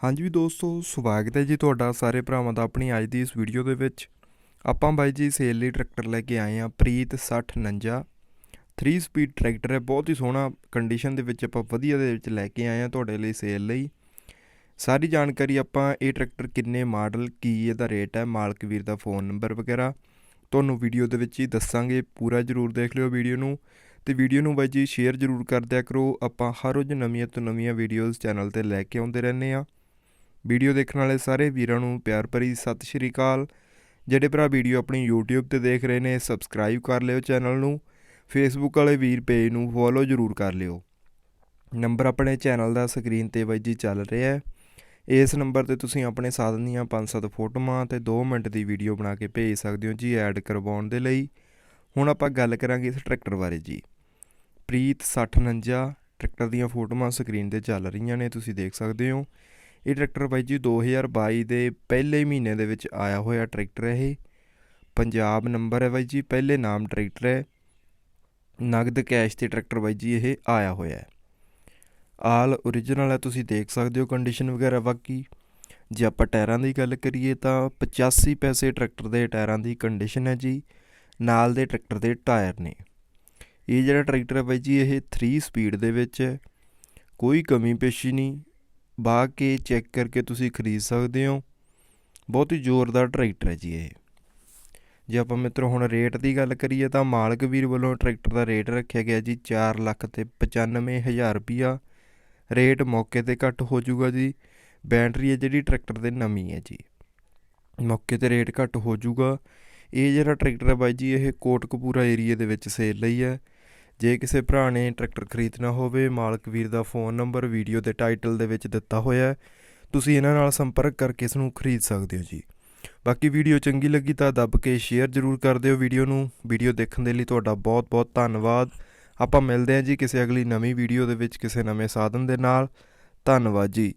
ਹਾਂਜੀ ਵੀ ਦੋਸਤੋ, ਸਵਾਗਤ ਹੈ ਜੀ ਤੁਹਾਡਾ ਸਾਰੇ ਭਰਾਵਾਂ ਦਾ ਆਪਣੀ ਅੱਜ ਦੀ ਇਸ ਵੀਡੀਓ ਦੇ ਵਿੱਚ। ਆਪਾਂ ਬਾਈ ਜੀ ਸੇਲ ਲਈ ਟਰੈਕਟਰ ਲੈ ਕੇ ਆਏ ਆ ਪ੍ਰੀਤ 6049 3 ਸਪੀਡ ਟਰੈਕਟਰ ਹੈ, ਬਹੁਤ ਹੀ ਸੋਹਣਾ ਕੰਡੀਸ਼ਨ ਦੇ ਵਿੱਚ ਆਪਾਂ ਵਧੀਆ ਦੇ ਵਿੱਚ ਲੈ ਕੇ ਆਏ ਆ ਤੁਹਾਡੇ ਲਈ ਸੇਲ ਲਈ। ਸਾਰੀ ਜਾਣਕਾਰੀ ਆਪਾਂ ਇਹ ਟਰੈਕਟਰ ਕਿੰਨੇ ਮਾਡਲ ਕੀ ਇਹਦਾ ਰੇਟ ਹੈ, ਮਾਲਕ ਵੀਰ ਦਾ ਫੋਨ ਨੰਬਰ ਵਗੈਰਾ ਤੁਹਾਨੂੰ ਵੀਡੀਓ ਦੇ ਵਿੱਚ ਹੀ ਦੱਸਾਂਗੇ, ਪੂਰਾ ਜਰੂਰ ਦੇਖ ਲਿਓ ਵੀਡੀਓ ਨੂੰ। ਤੇ ਵੀਡੀਓ ਨੂੰ ਬਾਈ ਜੀ ਸ਼ੇਅਰ ਜਰੂਰ ਕਰ ਦਿਆ ਕਰੋ, ਆਪਾਂ ਹਰ ਰੋਜ਼ ਨਵੀਆਂ ਤੋਂ ਨਵੀਆਂ ਵੀਡੀਓਜ਼ ਚੈਨਲ ਤੇ ਲੈ ਕੇ ਆਉਂਦੇ ਰਹਿੰਦੇ ਆ ਵੀਡੀਓ ਦੇਖਣ ਵਾਲੇ ਸਾਰੇ ਵੀਰਾਂ ਨੂੰ ਪਿਆਰ ਭਰੀ ਸਤਿ ਸ਼੍ਰੀ ਅਕਾਲ। ਜਿਹੜੇ ਭਰਾ ਵੀਡੀਓ ਆਪਣੀ YouTube ਤੇ ਦੇਖ ਰਹੇ ਨੇ ਸਬਸਕ੍ਰਾਈਬ ਕਰ ਲਿਓ ਚੈਨਲ ਨੂੰ। ਫੇਸਬੁੱਕ ਵਾਲੇ ਵੀਰ ਪੇਜ ਨੂੰ ਫੋਲੋ ਜਰੂਰ ਕਰ ਲਿਓ। ਨੰਬਰ ਆਪਣੇ ਚੈਨਲ ਦਾ ਸਕਰੀਨ ਤੇ ਬਾਈ ਜੀ ਚੱਲ ਰਿਹਾ ਹੈ। ਇਸ ਨੰਬਰ ਤੇ ਤੁਸੀਂ ਆਪਣੇ ਸਾਧਨ ਦੀਆਂ 5-7 ਫੋਟੋਆਂ ਤੇ 2 ਮਿੰਟ ਦੀ ਵੀਡੀਓ ਬਣਾ ਕੇ ਭੇਜ ਸਕਦੇ ਹੋ ਜੀ ਐਡ ਕਰਵਾਉਣ ਦੇ ਲਈ। ਹੁਣ ਆਪਾਂ ਗੱਲ ਕਰਾਂਗੇ ਇਸ ਟਰੈਕਟਰ ਬਾਰੇ ਜੀ। ਪ੍ਰੀਤ 6049 ਟਰੈਕਟਰ ਦੀਆਂ ਫੋਟੋਆਂ ਸਕਰੀਨ ਤੇ ਚੱਲ ਰਹੀਆਂ ਨੇ, ਤੁਸੀਂ ਦੇਖ ਸਕਦੇ ਹੋ। ਇਹ ਟਰੈਕਟਰ ਬਾਈ ਜੀ 2022 ਦੇ ਪਹਿਲੇ ਮਹੀਨੇ ਦੇ ਵਿੱਚ ਆਇਆ ਹੋਇਆ ਟਰੈਕਟਰ ਹੈ ਇਹ। ਪੰਜਾਬ ਨੰਬਰ ਹੈ ਬਾਈ ਜੀ, ਪਹਿਲੇ ਨਾਮ ਟਰੈਕਟਰ ਹੈ। ਨਗਦ ਕੈਸ਼ ਤੇ ਟਰੈਕਟਰ ਬਾਈ ਜੀ ਇਹ ਆਇਆ ਹੋਇਆ ਹੈ। ਆਲ origignal ਹੈ, ਤੁਸੀਂ ਦੇਖ ਸਕਦੇ ਹੋ ਕੰਡੀਸ਼ਨ ਵਗੈਰਾ ਬਾਕੀ। ਜੇ ਆਪਾਂ ਟਾਇਰਾਂ ਦੀ ਗੱਲ ਕਰੀਏ ਤਾਂ 85 ਪੈਸੇ ਟਰੈਕਟਰ ਦੇ ਟਾਇਰਾਂ ਦੀ ਕੰਡੀਸ਼ਨ ਹੈ ਜੀ। ਨਾਲ ਦੇ ਟਰੈਕਟਰ ਦੇ ਟਾਇਰ ਨੇ। ਇਹ ਜਿਹੜਾ ਟਰੈਕਟਰ ਹੈ ਬਾਈ ਜੀ, ਇਹ 3 ਸਪੀਡ ਦੇ ਵਿੱਚ ਹੈ। ਕੋਈ ਕਮੀ ਪੇਸ਼ੀ ਨਹੀਂ। ਵਾਹ ਕੇ ਚੈੱਕ ਕਰਕੇ ਤੁਸੀਂ ਖਰੀਦ ਸਕਦੇ ਹੋ। ਬਹੁਤ ਹੀ ਜ਼ੋਰਦਾਰ ਟਰੈਕਟਰ ਹੈ ਜੀ ਇਹ। ਜੇ ਆਪਾਂ ਮਿੱਤਰੋ ਹੁਣ ਰੇਟ ਦੀ ਗੱਲ ਕਰੀਏ ਤਾਂ ਮਾਲਕ ਵੀਰ ਵੱਲੋਂ ਟਰੈਕਟਰ ਦਾ ਰੇਟ ਰੱਖਿਆ ਗਿਆ ਜੀ 4 ਲੱਖ ਤੇ 95000 ਰੁਪਿਆ ਰੇਟ ਮੌਕੇ ਤੇ ਘੱਟ ਹੋ ਜਾਊਗਾ ਜੀ। ਬੈਟਰੀ ਹੈ ਜਿਹੜੀ ਟਰੈਕਟਰ ਦੇ ਨਵੀਂ ਹੈ ਜੀ। ਮੌਕੇ ਤੇ ਰੇਟ ਘੱਟ ਹੋ ਜਾਊਗਾ। ਇਹ ਜਿਹੜਾ ਟਰੈਕਟਰ ਹੈ ਬਾਈ ਜੀ, ਇਹ ਕੋਟਕਪੂਰਾ ਏਰੀਆ ਦੇ ਵਿੱਚ ਸੇਲ ਲਈ ਹੈ। ਜੇ ਕਿਸੇ ਭਰਾ ਨੇ ਟਰੈਕਟਰ ਖਰੀਦਣਾ ਹੋਵੇ, ਮਾਲਕ ਵੀਰ ਦਾ ਫੋਨ ਨੰਬਰ, ਵੀਡੀਓ ਦੇ ਟਾਈਟਲ ਦੇ ਵਿੱਚ ਦਿੱਤਾ ਹੋਇਆ ਹੈ। ਤੁਸੀਂ ਇਹਨਾਂ ਨਾਲ ਸੰਪਰਕ ਕਰਕੇ ਇਸ ਨੂੰ ਖਰੀਦ ਸਕਦੇ ਹੋ ਜੀ। ਬਾਕੀ ਵੀਡੀਓ ਚੰਗੀ ਲੱਗੀ ਤਾਂ ਦੱਬ ਕੇ ਸ਼ੇਅਰ ਜ਼ਰੂਰ ਕਰ ਦਿਓ ਵੀਡੀਓ ਨੂੰ। ਵੀਡੀਓ ਦੇਖਣ ਦੇ ਲਈ ਤੁਹਾਡਾ ਬਹੁਤ ਬਹੁਤ ਧੰਨਵਾਦ। ਆਪਾਂ ਮਿਲਦੇ ਹਾਂ ਜੀ ਕਿਸੇ ਅਗਲੀ ਨਵੀਂ ਵੀਡੀਓ ਦੇ ਵਿੱਚ ਕਿਸੇ ਨਵੇਂ ਸਾਧਨ ਦੇ ਨਾਲ। ਧੰਨਵਾਦ ਜੀ।